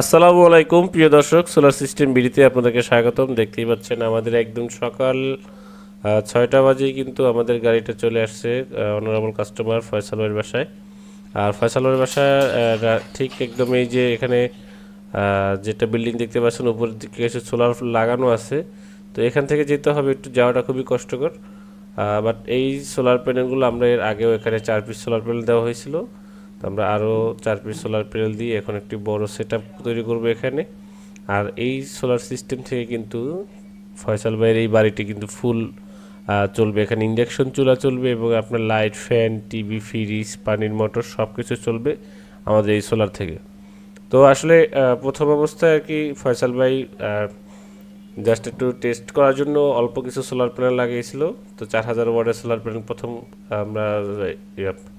আসসালামু আলাইকুম, প্রিয় দর্শক সোলার সিস্টেম বিডিতে আপনাদেরকে স্বাগতম। দেখতেই পাচ্ছেন আমাদের একদম সকাল ছয়টা বাজেই কিন্তু আমাদের গাড়িটা চলে আসছে অনারেবল কাস্টমার ফয়সাল ভাইয়ের বাসায়। আর ফয়সাল ভাইয়ের বাসায় ঠিক একদম এই যে এখানে যেটা বিল্ডিং দেখতে পাচ্ছেন উপরের দিকে কিছু সোলার লাগানো আছে। তো এখান থেকে যেতে হবে, একটু যাওয়াটা খুবই কষ্টকর। বাট এই সোলার প্যানেলগুলো আমরা এর আগেও এখানে চার পিস সোলার প্যানেল দেওয়া হয়েছিল। তো আমরা আরও চার পিস সোলার প্যানেল দিয়ে এখন একটি বড় সেট তৈরি করব এখানে। আর এই সোলার সিস্টেম থেকে কিন্তু ফয়সাল ভাইয়ের এই বাড়িটি কিন্তু ফুল চলবে। এখানে ইন্ডাকশন চুলা চলবে এবং আপনার লাইট ফ্যান টিভি ফ্রিজ পানির মোটর সব কিছু চলবে আমাদের এই সোলার থেকে। তো আসলে প্রথম অবস্থায় আর কি ফয়সাল ভাই জাস্ট একটু টেস্ট করার জন্য অল্প কিছু সোলার প্যানেল লাগিয়েছিল। তো চার হাজার ওয়ার্ডের সোলার প্যানেল প্রথম আমরা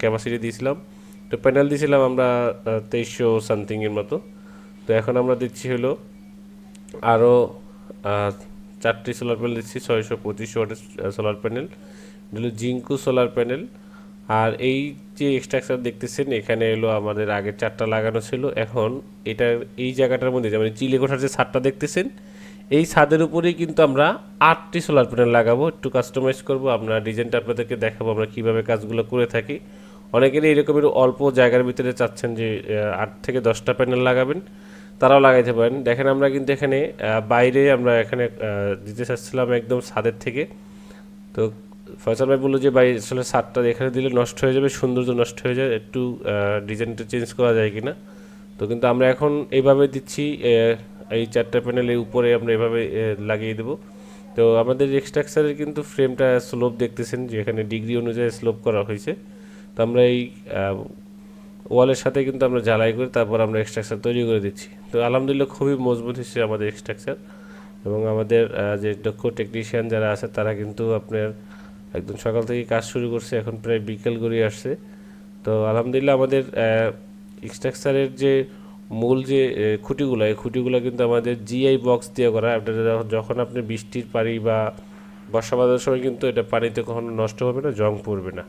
ক্যাপাসিটি দিয়েছিলাম। তো প্যানেল দিয়েছিলাম আমরা তেইশশো সামথিংয়ের মতো। তো এখন আমরা দিচ্ছি হলো আরও চারটি সোলার প্যানেল দিচ্ছি, ছয়শো পঁচিশ ওয়াটের সোলার প্যানেল হলো জিঙ্কু সোলার প্যানেল আর এই যে স্ট্রাকচার দেখতেছেন, এখানে এলো আমাদের আগে চারটা লাগানো ছিল। এখন এটার এই জায়গাটার মধ্যে, যেমন চিলে কোঠার যে ছাদটা দেখতেছেন, এই ছাদের উপরেই কিন্তু আমরা আটটি সোলার প্যানেল লাগাবো। একটু কাস্টমাইজ করব। আমরা ডিজাইনটা আপনাদেরকে দেখাবো, আমরা কীভাবে কাজগুলো করে থাকি। অনেকেরই এরকমের অল্প জায়গার ভিতরে চাচ্ছেন যে আট থেকে দশটা প্যানেল লাগাবেন, তারাও লাগাইতে পারেন। দেখেন আমরা কিন্তু এখানে বাইরে আমরা এখানে দিতে চাচ্ছিলাম একদম ছাদের থেকে। তো ফয়সাল ভাই বলল যে, ভাই, আসলে ছাদটা এখানে দিলে নষ্ট হয়ে যাবে, সৌন্দর্য নষ্ট হয়ে যায়, একটু ডিজাইনটা চেঞ্জ করা যায় কিনা? তো কিন্তু আমরা এখন এইভাবে দিচ্ছি এই চারটা প্যানেলের উপরে আমরা এভাবে লাগিয়ে দেবো। তো আমাদের এক্সট্রাকচারের কিন্তু ফ্রেমটা স্লোপ দেখতেছেন, যে এখানে ডিগ্রি অনুযায়ী স্লোপ করা হয়েছে। তো আমরা এই ওয়ালের সাথে কিন্তু আমরা জ্বালাই করে তারপর আমরা এক্সট্রাকচার তৈরি করে দিচ্ছি। তো আলহামদুলিল্লাহ খুবই মজবুত হচ্ছে আমাদের এক্সট্রাকচার এবং আমাদের যে দক্ষ টেকনিশিয়ান যারা আছে তারা কিন্তু আপনার একদম সকাল থেকে কাজ শুরু করছে, এখন প্রায় বিকেল গড়িয়ে আসছে। তো আলহামদুলিল্লাহ আমাদের এক্সট্রাকচারের যে মূল যে খুঁটিগুলো, এই খুঁটিগুলো কিন্তু আমাদের জিআই বক্স দিয়ে করা। আপনার যখন- আপনি বৃষ্টির পানি বা বর্ষা বাদলের সময় কিন্তু এটা পানিতে কখনো নষ্ট হবে না, জং পড়বে না।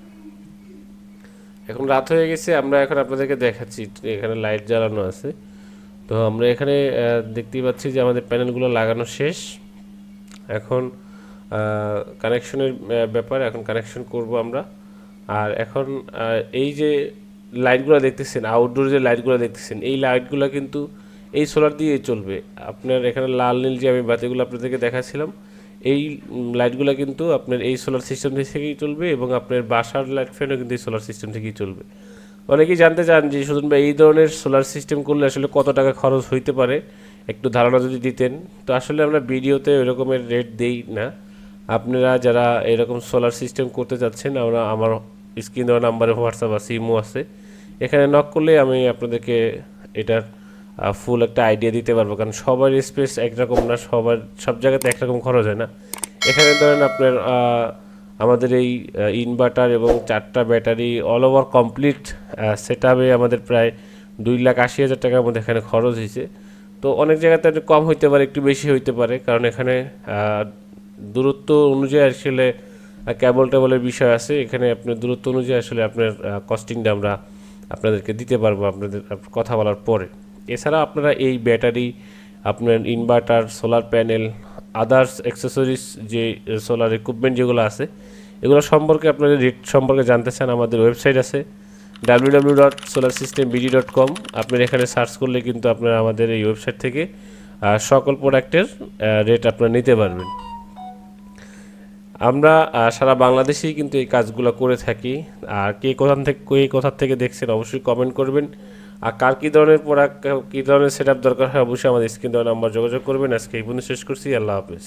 এখন রাত হয়ে গেছে, আমরা এখন আপনাদেরকে দেখাচ্ছি এখানে লাইট জ্বালানো আছে। তো আমরা এখানে দেখতেই পাচ্ছি যে আমাদের প্যানেলগুলো লাগানো শেষ। এখন কানেকশনের ব্যাপার, এখন কানেকশন করব আমরা। আর এখন এই যে লাইটগুলো দেখতেছেন আউটডোর যে লাইটগুলো দেখতেছেন, এই লাইটগুলো কিন্তু এই সোলার দিয়েই চলবে। আপনার এখানে লাল, নীল যে আমি বাতিগুলো আপনাদেরকে দেখাচ্ছিলাম এই লাইটগুলো কিন্তু আপনার এই সোলার সিস্টেম থেকেই চলবে এবং আপনার বাসার লাইট ফ্যানও কিন্তু এই সোলার সিস্টেম থেকেই চলবে। অনেকেই জানতে চান যে, সুজন ভাই, এই ধরনের সোলার সিস্টেম করলে আসলে কত টাকা খরচ হইতে পারে? একটু ধারণা যদি দিতেন। তো আসলে আমরা ভিডিওতে ওই রকমের রেট দেই না। আপনারা যারা এরকম সোলার সিস্টেম করতে চাচ্ছেন, আমরা আমার স্ক্রিন দেওয়া নাম্বারে হোয়াটসঅ্যাপ আছে, ইমো আছে। এখানে নক করলে আমি আপনাদেরকে এটার ফুল একটা আইডিয়া দিতে পারব। কারণ সবার স্পেস একরকম না, সবার, সব জায়গাতে একরকম খরচ হয় না। এখানে ধরেন আপনার আমাদের এই ইনভার্টার এবং চারটা battery all over complete set আমাদের প্রায় দুই লাখ আশি হাজার টাকার মধ্যে এখানে খরচ হয়েছে। তো অনেক জায়গাতে একটু কম হইতে পারে, একটু বেশি হইতে পারে। কারণ এখানে দূরত্ব অনুযায়ী আসলে কেবল টেবলের বিষয় আছে। এখানে আপনার দূরত্ব অনুযায়ী আসলে আপনার কস্টিংটা আমরা আপনাদেরকে দিতে পারব আপনাদের কথা বলার পরে। এছাড়া আপনারা এই ব্যাটারি, আপনার inverter solar panel others accessories যে সোলার ইকুইপমেন্ট যেগুলো আছে, এগুলো সম্পর্কে আপনারা রেট সম্পর্কে জানতে চান, আমাদের ওয়েবসাইট আছে W W dot solar system BD dot com আপনার এখানে সার্চ করলে কিন্তু আপনারা আমাদের এই ওয়েবসাইট থেকে সকল প্রোডাক্টের রেট আপনারা নিতে পারবেন। আমরা সারা বাংলাদেশেই কিন্তু এই কাজগুলো করে থাকি। আর কে কোথান থেকে, কে কোথার থেকে দেখছেন অবশ্যই কমেন্ট করবেন। আর কার কী ধরনের প্রোডাক্ট কী ধরনের সেট দরকার হয় অবশ্যই আমাদের স্ক্রিন দেওয়া নাম্বার যোগাযোগ করবেন। আজকে এই পর্যন্ত শেষ করছি। আল্লাহ হাফেজ।